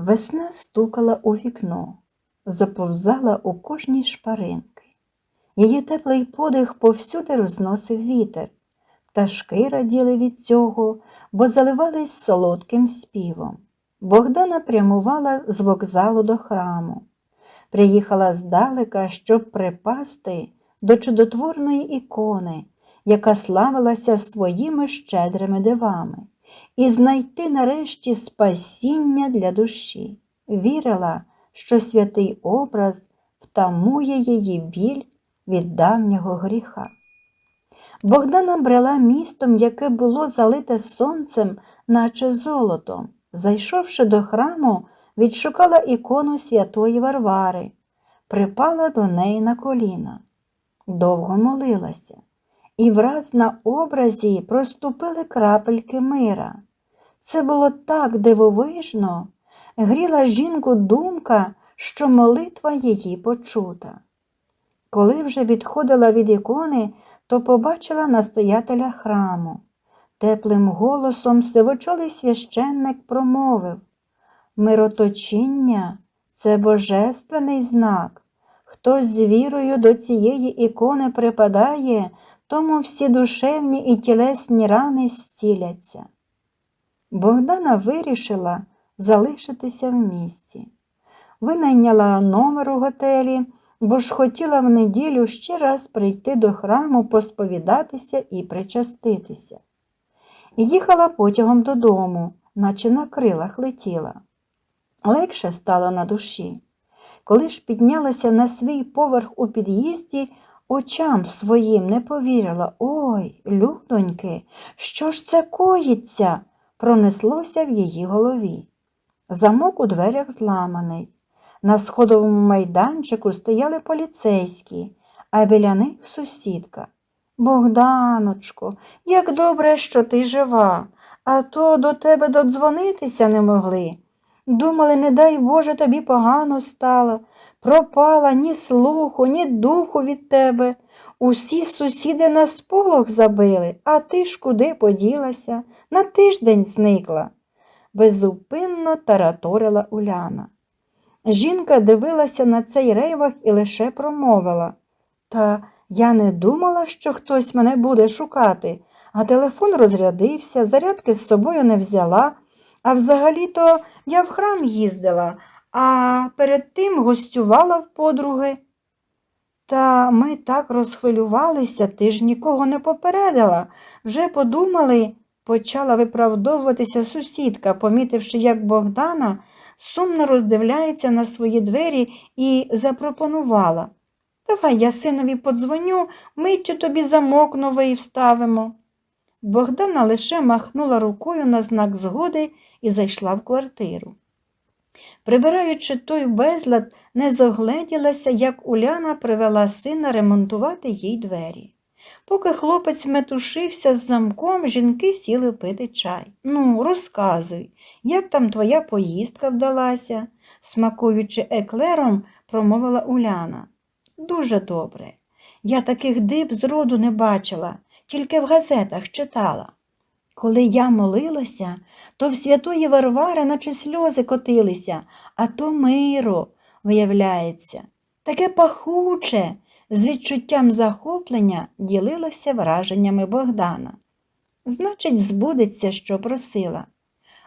Весна стукала у вікно, заповзала у кожній шпаринки. Її теплий подих повсюди розносив вітер. Пташки раділи від цього, бо заливались солодким співом. Богдана прямувала з вокзалу до храму. Приїхала здалека, щоб припасти до чудотворної ікони, яка славилася своїми щедрими дивами, і знайти нарешті спасіння для душі. Вірила, що святий образ втамує її біль від давнього гріха. Богдана брела містом, яке було залите сонцем, наче золотом. Зайшовши до храму, відшукала ікону святої Варвари, припала до неї на коліна. Довго молилася, і враз на образі проступили крапельки мира. Це було так дивовижно, гріла жінку думка, що молитва її почута. Коли вже відходила від ікони, то побачила настоятеля храму. Теплим голосом сивочолий священник промовив Мироточіння це божественний знак. Хто з вірою до цієї ікони припадає, тому всі душевні і тілесні рани зціляться. Богдана вирішила залишитися в місті. Винайняла номер у готелі, бо ж хотіла в неділю ще раз прийти до храму, посповідатися і причаститися. Їхала потягом додому, наче на крилах летіла. Легше стало на душі. Коли ж піднялася на свій поверх у під'їзді, очам своїм не повірила. Ой, людоньки, що ж це коїться? пронеслося в її голові. Замок у дверях зламаний. На сходовому майданчику стояли поліцейські, а біля них сусідка. Богданочко, як добре, що ти жива, а то до тебе додзвонитися не могли. Думали, не дай Боже, тобі погано стало, пропала ні слуху, ні духу від тебе. Усі сусіди на сполох забили, а ти ж куди поділася, на тиждень зникла. Безупинно тараторила Уляна. Жінка дивилася на цей рейвах і лише промовила. Та я не думала, що хтось мене буде шукати, а телефон розрядився, зарядки з собою не взяла. А взагалі-то я в храм їздила, а перед тим гостювала в подруги. Та ми так розхвилювалися, ти ж нікого не попередила. Вже подумали, почала виправдовуватися сусідка, помітивши, як Богдана сумно роздивляється на свої двері і запропонувала. Давай я синові подзвоню, миттю тобі замок новий вставимо. Богдана лише махнула рукою на знак згоди і зайшла в квартиру. Прибираючи той безлад, не зогледілася, як Уляна привела сина ремонтувати їй двері. Поки хлопець метушився з замком, жінки сіли пити чай. Ну, розказуй, як там твоя поїздка вдалася, смакуючи еклером, промовила Уляна. Дуже добре. Я таких диб зроду не бачила, тільки в газетах читала. Коли я молилася, то в святої Варвари наче сльози котилися, а то миро, виявляється, таке пахуче, з відчуттям захоплення ділилася враженнями Богдана. Значить, збудеться, що просила.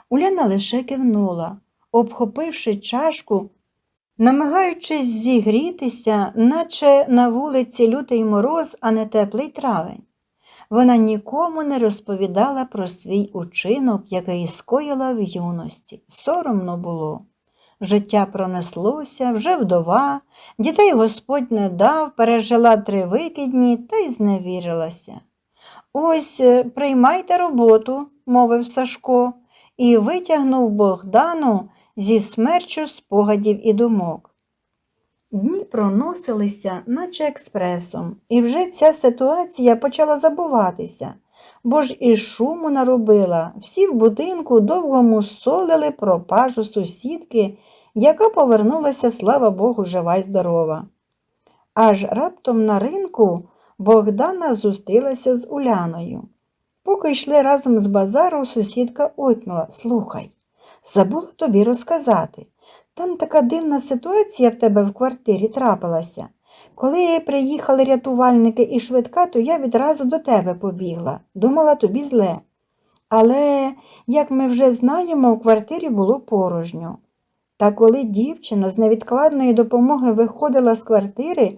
Уляна лише кивнула, обхопивши чашку, намагаючись зігрітися, наче на вулиці лютий мороз, а не теплий травень. Вона нікому не розповідала про свій учинок, який скоїла в юності. Соромно було. Життя пронеслося, вже вдова, дітей Господь не дав, пережила три викидні та й зневірилася. Ось е, приймайте роботу, мовив Сашко, і витягнув Богдану зі смерчу спогадів і думок. Дні проносилися, наче експресом, і вже ця ситуація почала забуватися, бо ж і шуму наробила, всі в будинку довго мусолили пропажу сусідки, яка повернулася, слава Богу, жива й здорова. Аж раптом на ринку Богдана зустрілася з Уляною. Поки йшли разом з базару, сусідка ойкнула Слухай, Забула тобі розказати. Там така дивна ситуація в тебе в квартирі трапилася. Коли приїхали рятувальники і швидка, то я відразу до тебе побігла. Думала тобі зле. Але, як ми вже знаємо, в квартирі було порожньо. Та коли дівчина з невідкладної допомоги виходила з квартири,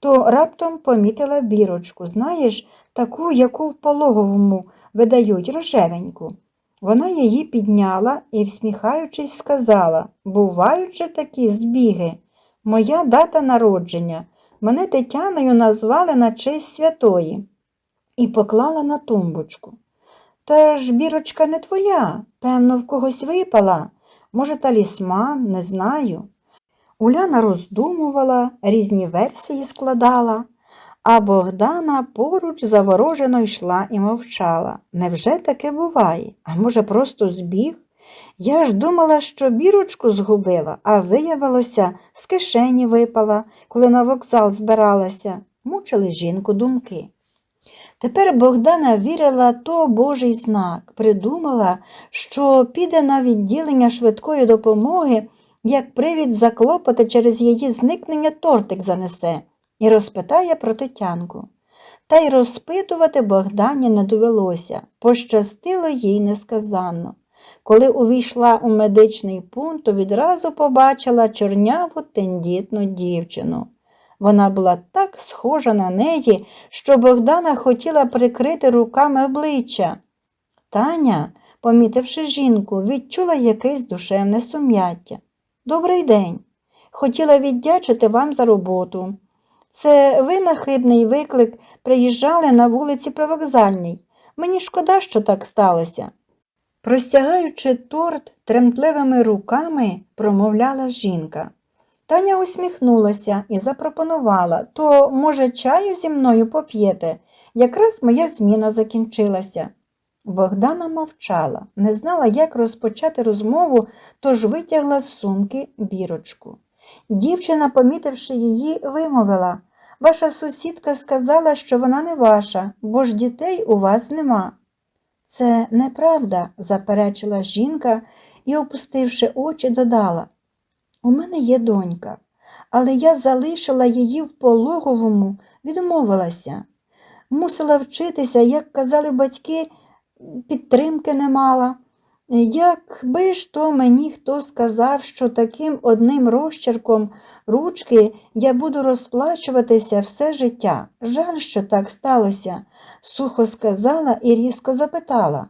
то раптом помітила бірочку, знаєш, таку, яку в пологовому видають рожевеньку. Вона її підняла і, всміхаючись, сказала бувають же такі збіги. Моя дата народження. Мене Тетяною назвали на честь святої і поклала на тумбочку. Та ж бірочка не твоя, певно, в когось випала. Може, талісман, не знаю. Уляна роздумувала, різні версії складала, а Богдана поруч заворожено йшла і мовчала. Невже таке буває? А може, просто збіг? Я ж думала, що бірочку згубила, а виявилося, з кишені випала, коли на вокзал збиралася. Мучили жінку думки. Тепер Богдана вірила то Божий знак, придумала, що піде на відділення швидкої допомоги, як привід заклопоти через її зникнення тортик занесе і розпитає про Тетянку. Та й розпитувати Богдані не довелося, пощастило їй несказанно. Коли увійшла у медичний пункт, то відразу побачила чорняву тендітну дівчину. Вона була так схожа на неї, що Богдана хотіла прикрити руками обличчя. Таня, помітивши жінку, відчула якесь душевне сум'яття. Добрий день. Хотіла віддячити вам за роботу. Це ви на хибний виклик приїжджали на вулиці Привокзальній. Мені шкода, що так сталося. Простягаючи торт тремтливими руками, промовляла жінка. Таня усміхнулася і запропонувала то, може, чаю зі мною поп'єте? Якраз моя зміна закінчилася. Богдана мовчала, не знала, як розпочати розмову, тож витягла з сумки бірочку. Дівчина, помітивши її, вимовила Ваша сусідка сказала, що вона не ваша, бо ж дітей у вас нема. Це неправда, заперечила жінка і, опустивши очі, додала. У мене є донька, але я залишила її в пологовому, відмовилася. Мусила вчитися, як казали батьки, підтримки не мала. Якби ж то мені хто сказав, що таким одним розчерком ручки я буду розплачуватися все життя. Жаль, що так сталося, сухо сказала і різко запитала.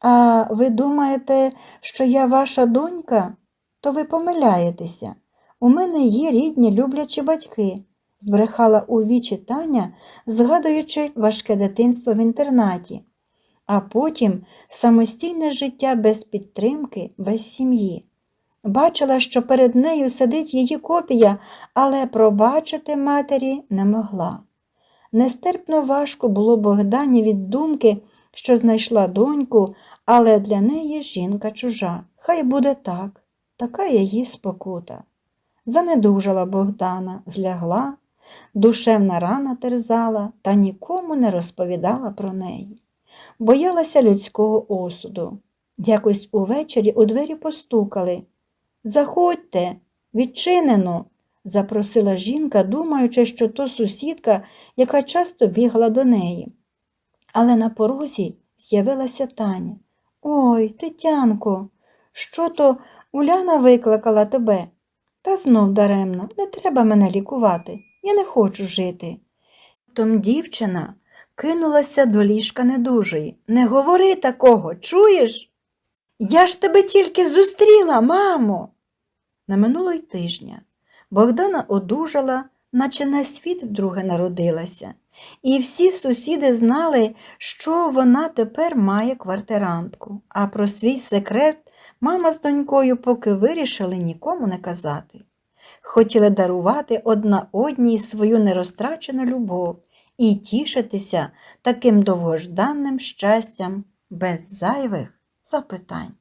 А ви думаєте, що я ваша донька? То ви помиляєтеся. У мене є рідні люблячі батьки, збрехала у вічі Таня, згадуючи важке дитинство в інтернаті а потім самостійне життя без підтримки, без сім'ї. Бачила, що перед нею сидить її копія, але пробачити матері не могла. Нестерпно важко було Богдані від думки, що знайшла доньку, але для неї жінка чужа. Хай буде так, така її спокута. Занедужала Богдана, злягла, душевна рана терзала та нікому не розповідала про неї боялася людського осуду. Якось увечері у двері постукали. Заходьте, відчинено, запросила жінка, думаючи, що то сусідка, яка часто бігла до неї. Але на порозі з'явилася Таня. Ой, Тетянко, що то Уляна викликала тебе? Та знов даремно, не треба мене лікувати. Я не хочу жити. Том дівчина кинулася до ліжка недужої. Не говори такого, чуєш? Я ж тебе тільки зустріла, мамо. На минулого тижня Богдана одужала, наче на світ вдруге народилася, і всі сусіди знали, що вона тепер має квартирантку, а про свій секрет мама з донькою поки вирішили нікому не казати. Хотіли дарувати одна одній свою нерозтрачену любов і тішитися таким довгожданним щастям без зайвих запитань.